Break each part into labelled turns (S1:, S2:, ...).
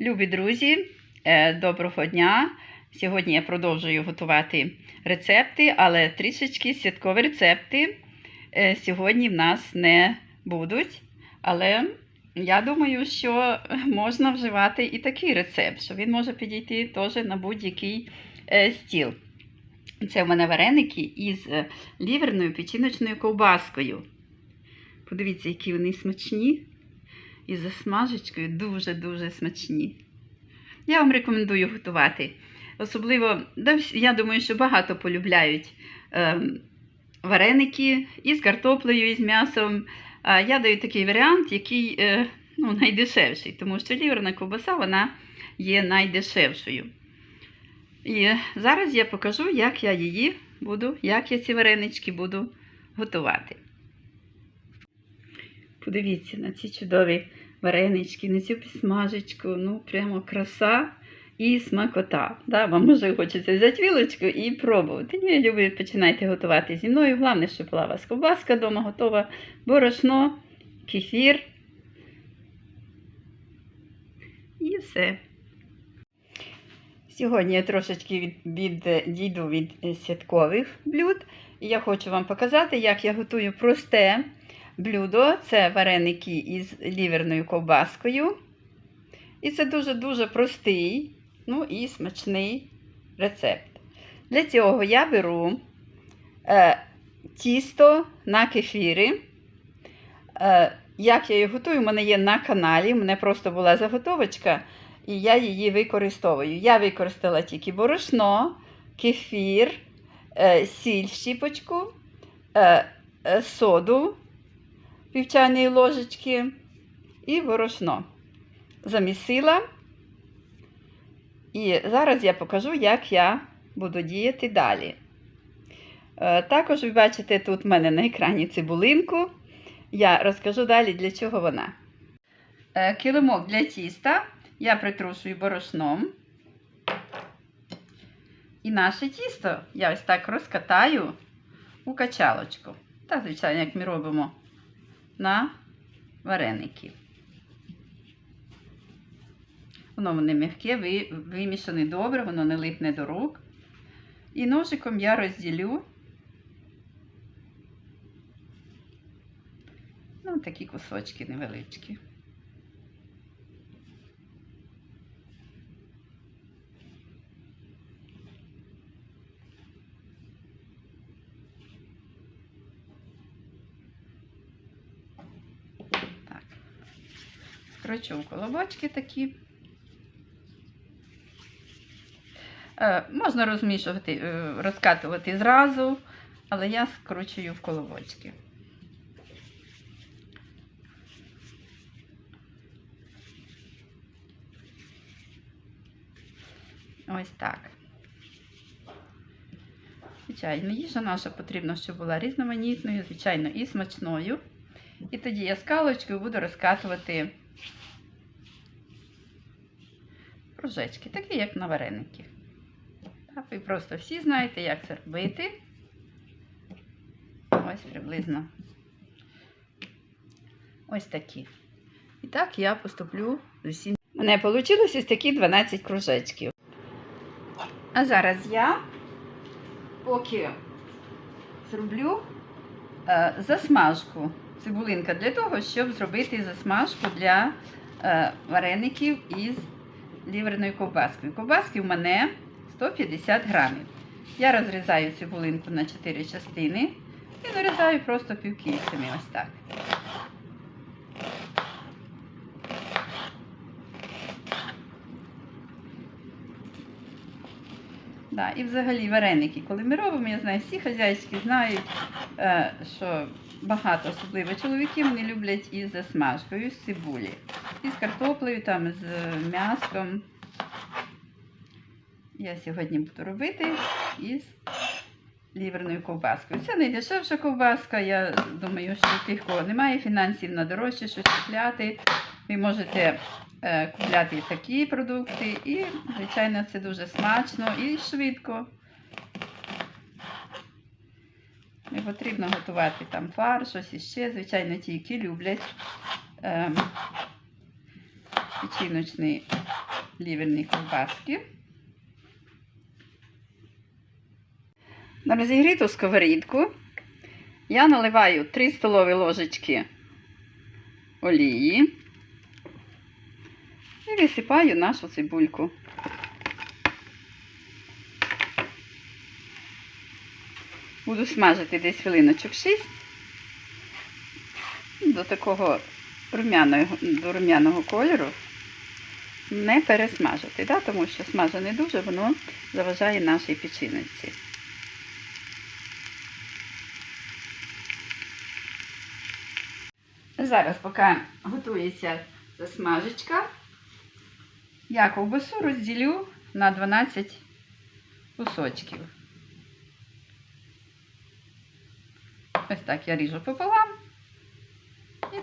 S1: Любі друзі, е, доброго дня! Сьогодні я продовжую готувати рецепти, але трішечки святкові рецепти е, сьогодні в нас не будуть. Але я думаю, що можна вживати і такий рецепт, що він може підійти теж на будь-який е, стіл. Це в мене вареники із ліверною печіночною ковбаскою. Подивіться, які вони смачні. І за смажечкою дуже-дуже смачні. Я вам рекомендую готувати. Особливо, я думаю, що багато полюбляють е, вареники із картоплею, і з м'ясом. Я даю такий варіант, який е, ну, найдешевший, тому що ліверна ковбаса вона є найдешевшою. І зараз я покажу, як я її буду, як я ці варенички буду готувати. Подивіться на ці чудові варенички, на цю підсмажечку, ну прямо краса і смакота. Да? Вам може хочеться взяти вілочку і пробувати. Ну, я люблю, починайте готувати зі мною. Головне, щоб була у вас ковбаска вдома готова, борошно, кефір. І все. Сьогодні я трошечки від, від, від е, святкових блюд. І я хочу вам показати, як я готую просте блюдо. Це вареники із ліверною ковбаскою. І це дуже-дуже простий, ну і смачний рецепт. Для цього я беру е, тісто на кефірі. Е, як я її готую, у мене є на каналі, у мене просто була заготовочка, і я її використовую. Я використала тільки борошно, кефір, е, сіль щіпочку, е, е, соду пів чайної ложечки і борошно. Замісила. І зараз я покажу, як я буду діяти далі. Е, Також ви бачите тут в мене на екрані цибулинку. Я розкажу далі, для чого вона. Е, Килимок для тіста я притрушую борошном. І наше тісто я ось так розкатаю у качалочку. Так, звичайно, як ми робимо на вареники. Воно не м'яке, вимішане добре, воно не липне до рук. І ножиком я розділю ну, такі кусочки невеличкі. В колобочки такі. Е, можна розмішувати, е, розкатувати зразу, але я скручую в колобочки. Ось так. Звичайно, їжа наша потрібно, щоб була різноманітною, звичайно, і смачною. І тоді я скалочкою буду розкатувати кружечки, такі, як на вареники. Ви просто всі знаєте, як це робити. Ось приблизно ось такі. І так я поступлю з усім. У мене вийшло ось такі 12 кружечків. А зараз я поки зроблю е, засмажку. Цибулинка для того, щоб зробити засмажку для е, вареників із ліверною ковбаскою. Ковбаски в мене 150 грамів. Я розрізаю цибулинку на 4 частини і нарізаю просто півкільцями ось так. Да, і взагалі вареники, коли ми робимо, я знаю, всі хазяйські знають, е, що багато, особливо чоловіків, не люблять із засмажкою, з цибулі. З картоплею, там, з м'яском. Я сьогодні буду робити із ліверною ковбаскою. Це найдешевша ковбаска. Я думаю, що тих, кого немає фінансів на дорожче щось купляти. Ви можете е, купляти такі продукти, і, звичайно, це дуже смачно і швидко. Не потрібно готувати там фарш, щось іще. Звичайно, ті, які люблять ем, печіночний ліверні ковбаски. На розігріту сковорідку я наливаю 3 столові ложечки олії і висипаю нашу цибульку. Буду смажити десь хвилиночок 6 до такого до рум'яного кольору. Не пересмажити, да? тому що смажене дуже, воно заважає нашій печіночці. Зараз, поки готується засмажечка, я ковбасу розділю на 12 кусочків. Ось так я ріжу пополам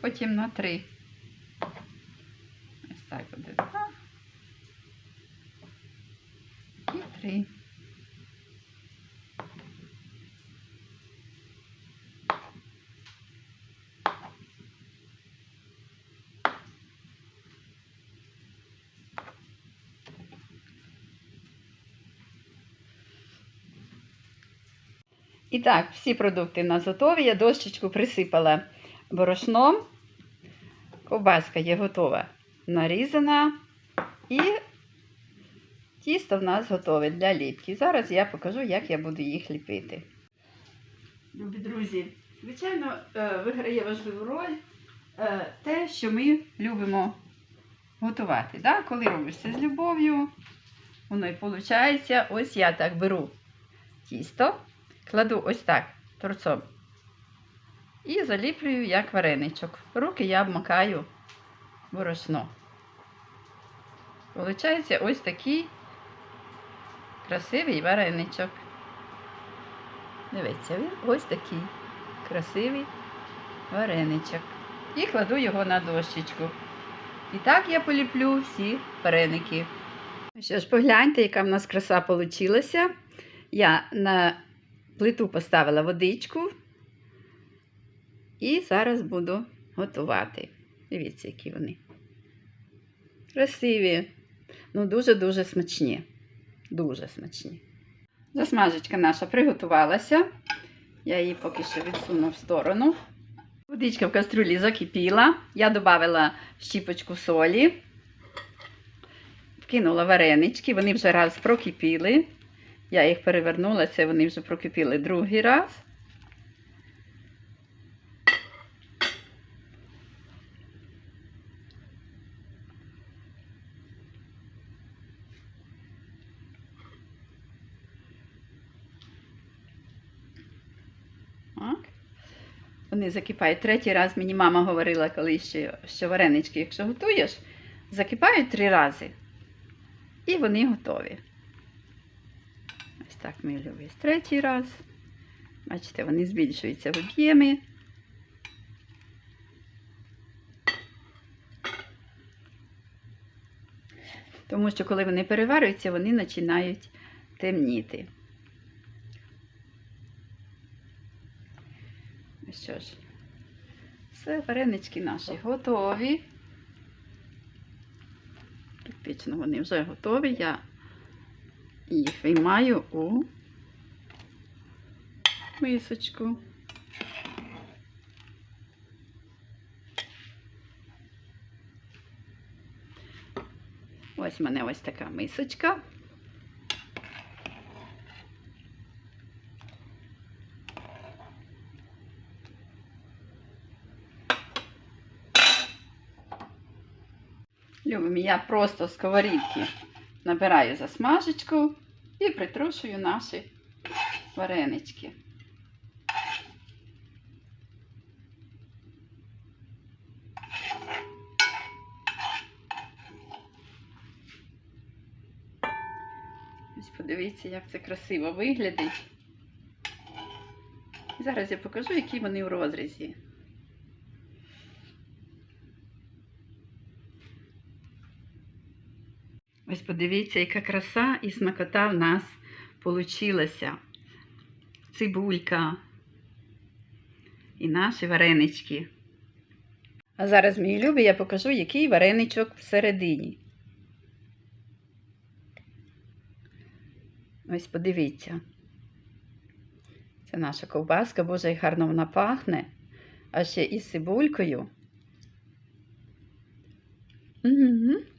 S1: потім на три. Ось так буде два. І три. І так, всі продукти в нас готові. Я дощечку присипала борошном. Ковбаска є готова нарізана. І тісто в нас готове для ліпки. Зараз я покажу, як я буду їх ліпити. Любі друзі, звичайно, е, виграє важливу роль е, те, що ми любимо готувати. Да? Коли робиш це з любов'ю, воно і виходить. Ось я так беру тісто кладу ось так торцом і заліплюю як вареничок. Руки я обмакаю борошно. Получається ось такий красивий вареничок. Дивіться, він ось такий красивий вареничок. І кладу його на дощечку. І так я поліплю всі вареники. Що ж, погляньте, яка в нас краса вийшла. Я на плиту поставила водичку і зараз буду готувати. Дивіться, які вони. Красиві, ну дуже-дуже смачні. Дуже смачні. Засмажечка наша приготувалася. Я її поки що відсуну в сторону. Водичка в каструлі закипіла. Я додала щіпочку солі, вкинула варенички, вони вже раз прокипіли. Я їх перевернула, це вони вже прокипіли другий раз. Так. Вони закипають. Третій раз мені мама говорила, коли ще, що варенички, якщо готуєш, закипають три рази. І вони готові. Ось так ми любимо третій раз. Бачите, вони збільшуються в об'ємі. Тому що, коли вони переварюються, вони починають темніти. Що ж, все, варенички наші готові. Практично вони вже готові. Я їх виймаю у мисочку. Ось в мене ось така мисочка. Любимо, я просто з сковорідки набираю засмажечку і притрушую наші варенички. Ось подивіться, як це красиво виглядить. Зараз я покажу, які вони в розрізі. Ось подивіться, яка краса і смакота в нас получилася. Цибулька і наші варенички. А зараз, мої любі, я покажу, який вареничок всередині. Ось подивіться. Це наша ковбаска, боже, як гарно вона пахне. А ще із цибулькою. Угу.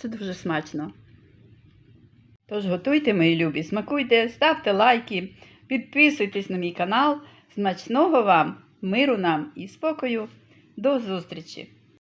S1: Це дуже смачно. Тож готуйте, мої любі, смакуйте, ставте лайки, підписуйтесь на мій канал. Смачного вам, миру нам і спокою. До зустрічі!